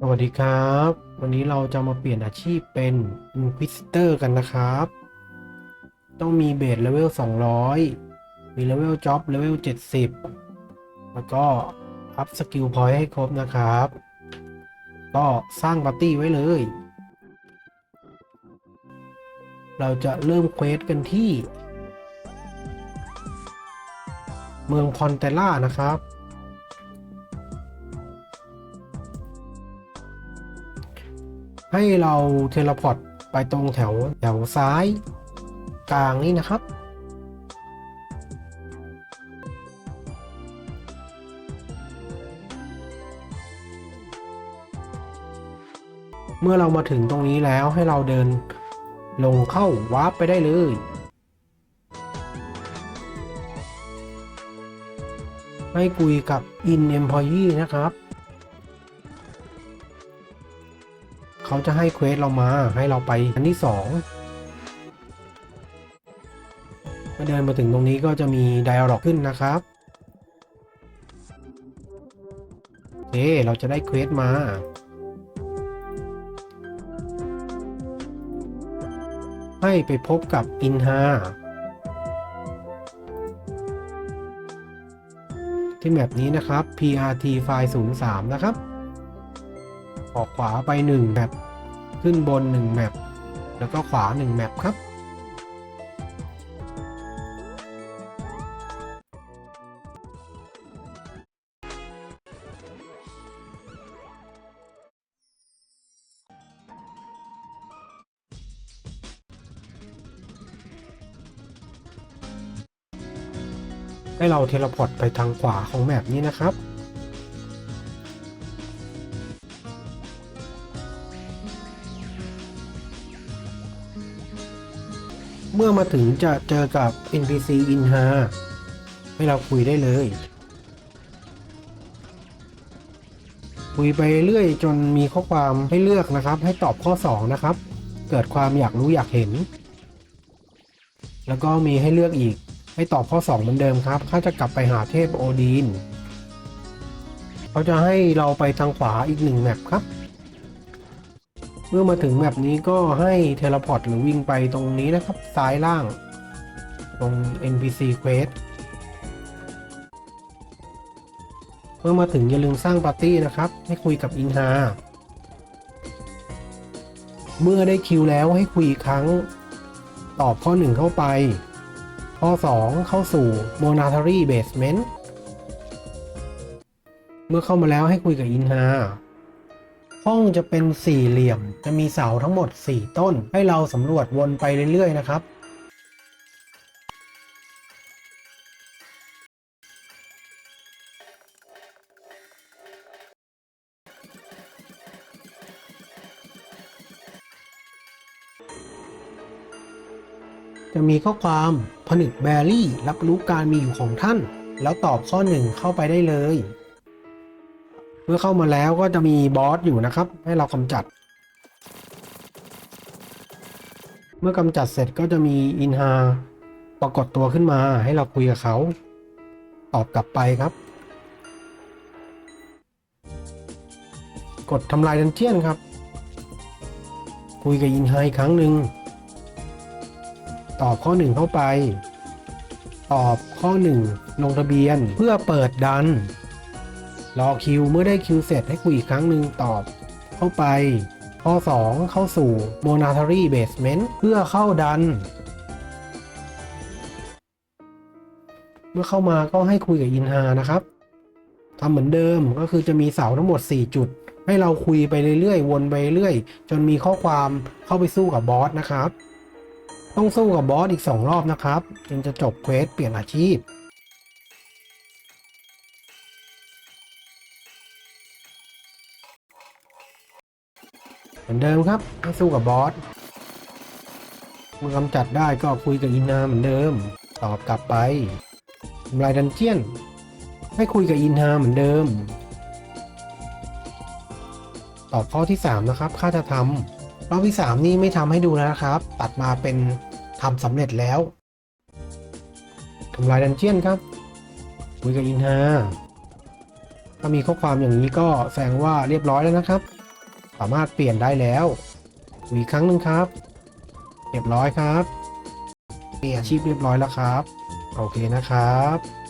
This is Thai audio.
สวัสดีครับ วันนี้เราจะมาเปลี่ยนอาชีพเป็น Inquisitor กันนะครับ ต้องมีเบสเลเวล 200 มีเลเวลจ็อบเลเวล 70 แล้วก็อัพสกิลพอยต์ให้ครบนะครับ ก็สร้างปาร์ตี้ไว้เลย เราจะเริ่มเควสกันที่ เมืองพอนเตล่านะครับ ให้เราเทเลพอร์ตไปตรงแถวแถวซ้ายกลางนี่นะครับ เมื่อเรามาถึงตรงนี้แล้วให้เราเดินลงเข้าวาร์ปไปได้เลยให้คุยกับ In Employee นะครับ เขาจะให้เควสเรามาให้เราไปอันที่สองเมื่อเดินมาถึงตรงนี้ก็จะมีไดอะล็อกขึ้นนะครับโอเคเราจะได้เควสมาให้ไปพบกับอินฮาที่แมปนี้นะครับ PRT ไฟล์03 นะครับ ออกขวาไป1แมปขึ้นบน1แมปแล้วก็ขวา1แมปครับ ให้เราเทเลพอร์ตไปทางขวาของแมปนี้นะครับ เมื่อมาถึงจะเจอกับ NPC in h a ให้เราคุยได้เลย คุยไปเรื่อยจนมีข้อความให้เลือกนะครับ ให้ตอบข้อ 2 นะครับ เกิดความอยากรู้อยากเห็น แล้วก็มีให้เลือกอีก ให้ตอบข้อ 2 เหมือนเดิมครับเขาจะกลับไปหาเทพโอดีนเขาจะให้เราไปทางขวาอีกหนึ่งแมปครับ มื่อมาถึงแมปนี้ก็ให้เทเลพอร์ตหรือวิ่งไปตรงนี้นะครับ ซ้ายล่าง ตรง NPC Quest เมื่อมาถึงอย่าลืมสร้างปาร์ตี้นะครับ ให้คุยกับอินฮาเมื่อได้คิวแล้วให้คุยอีกครั้ง ตอบข้อ 1 เข้าไป ข้อ 2 เข้าสู่ Monetary Basement เมื่อเข้ามาแล้วให้คุยกับอินฮา ห้องจะเป็นสี่เหลี่ยม จะมีเสาทั้งหมด 4 ต้น ให้เราสำรวจวนไปเรื่อย ๆ นะครับจะมีข้อความผนึกแบรี่ รับรู้การมีอยู่ของท่าน แล้วตอบข้อ1เข้าไปได้เลย เมื่อเข้ามาแล้วก็จะมีบอสอยู่นะครับ ให้เรากำจัด เมื่อกำจัดเสร็จก็จะมีอินฮาปรากฏตัวขึ้นมาให้เราคุยกับเขาตอบกลับไปครับ กดทำลายดันเจียนครับ คุยกับอินฮาอีกครั้งหนึ่งตอบข้อหนึ่งเข้าไป ตอบข้อหนึ่งลงทะเบียนเพื่อเปิดดัน รอคิวเมื่อได้คิวเสร็จให้คุยอีกครั้งหนึ่งตอบ เข้าไป ข้อ 2 เข้าสู่ Monetary Basement เพื่อเข้าดัน เมื่อเข้ามาก็ให้คุยกับอินฮานะครับทำเหมือนเดิมก็คือจะมีเสาทั้งหมด 4 จุด ให้เราคุยไปเรื่อยๆ วนไปเรื่อยจนมีข้อความเข้าไปสู้กับบอสนะครับ ต้องสู้กับบอสอีก 2 รอบนะครับจึงจะจบเควสเปลี่ยนอาชีพ เหมือนเดิมครับให้สู้กับบอสเมื่อกำจัดได้ก็คุยกับอินนาเหมือนเดิม ตอบกลับไปทำลายดันเจียน ให้คุยกับอินฮาเหมือนเดิม ตอบข้อที่ 3 นะครับค่าจะทำรอบที่ 3 นี่ไม่ทำให้ดูแล้วนะครับ ตัดมาเป็นทำสำเร็จแล้วทำลายดันเจียนครับ คุยกับอินฮาถ้ามีข้อความอย่างนี้ก็แสดงว่าเรียบร้อยแล้วนะครับ สามารถเปลี่ยนได้แล้วอีกครั้งหนึ่งครับ เรียบร้อยครับเปลี่ยนอาชีพเรียบร้อยแล้วครับ โอเคนะครับ